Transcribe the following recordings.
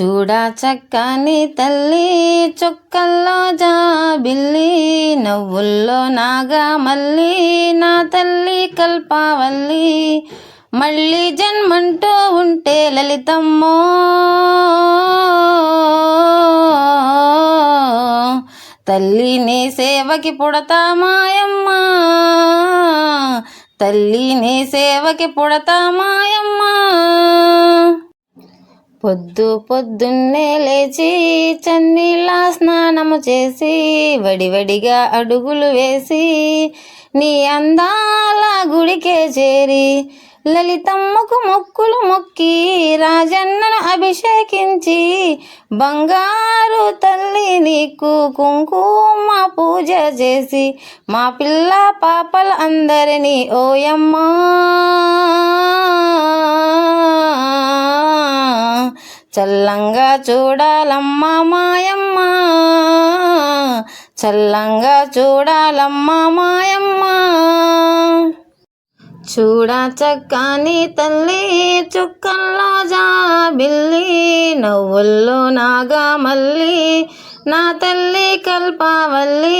చూడా చక్కని తల్లి చొక్కల్లో జాబిల్లి నవ్వుల్లో నాగా మళ్ళీ నా తల్లి కల్పావల్లి. మళ్ళీ జన్మంటూ ఉంటే లలితమ్మో. తల్లి నీ సేవకి పుడతా మాయమ్మ తల్లి నీ సేవకి పుడతా మాయమ్మ పొద్దు పొద్దున్నే లేచి చన్నీళ్ళ స్నానము చేసి వడివడిగా అడుగులు వేసి నీ అందాల గుడికే చేరి లలితమ్మకు మొక్కులు మొక్కి రాజన్నను అభిషేకించి బంగారు తల్లి నీకు కుంకుమ పూజ చేసి మా పిల్ల పాపల అందరినీ ఓయమ్మా చల్లంగా చూడాలమ్మ మాయమ్మ. చల్లంగా చూడాలమ్మ మాయమ్మ. చూడా చక్కని తల్లి చుక్కల్లో జాబిల్లి నవ్వుల్లో నాగా మల్లి నా తల్లి కల్పావల్లి.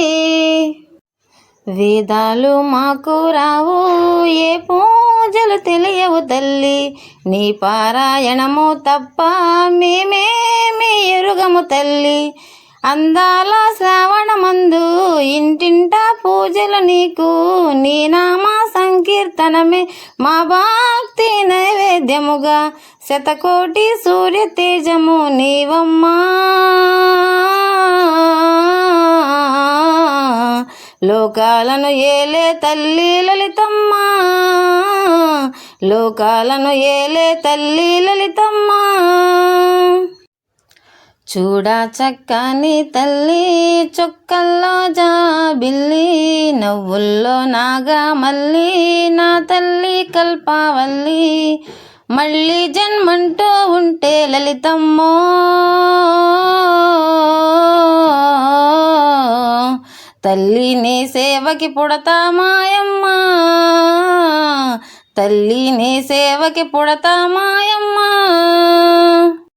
వేదాలు మాకు రావు ఏ పూజలు తెలియవు తల్లి. నీ పారాయణము తప్ప మేమేమి ఎరుగము తల్లి. అందాల శ్రావణమందు ఇంటింట పూజలు నీకు. నీ నామా సంకీర్తనమే మా భక్తి నైవేద్యముగా. శతకోటి సూర్య తేజము నీవమ్మా. లోకాలను ఏలే తల్లి లలితమ్మ. లోకాలను ఏలే తల్లి లలితమ్మ. చూడా చక్కని తల్లి చుక్కల్లో జాబిల్లి నవ్వుల్లో నాగా మళ్ళీ నా తల్లి కల్పావల్లి. మళ్ళీ జన్మంటూ ఉంటే లలితమ్మో. తల్లి నీ సేవకి పుడతా మాయమ్మ తల్లి నీ సేవకి పుడతా మాయమ్మ